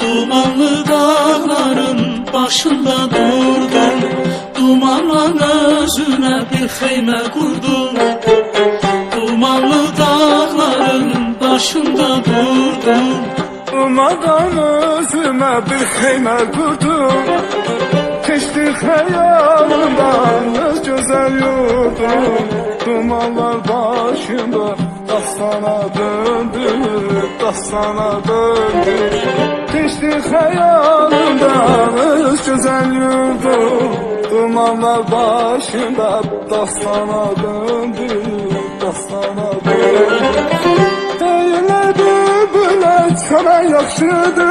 Dumanlı dağların başında durdum Dumanla özüne bir xeymə qurdum Dumanlı dağların başında durdum. Umadan özüme bir xeymə qurdum Keçdi xəyalımdan öz gözəl yurdum. Dumanlar başımda dastana döndü Dastana döndü. Keçdi xəyalımdan öz gözəl yurdum Dumanlar başımda dastana döndü Dastana döndü. Deyirlər bülbülə çörək yaxşıdır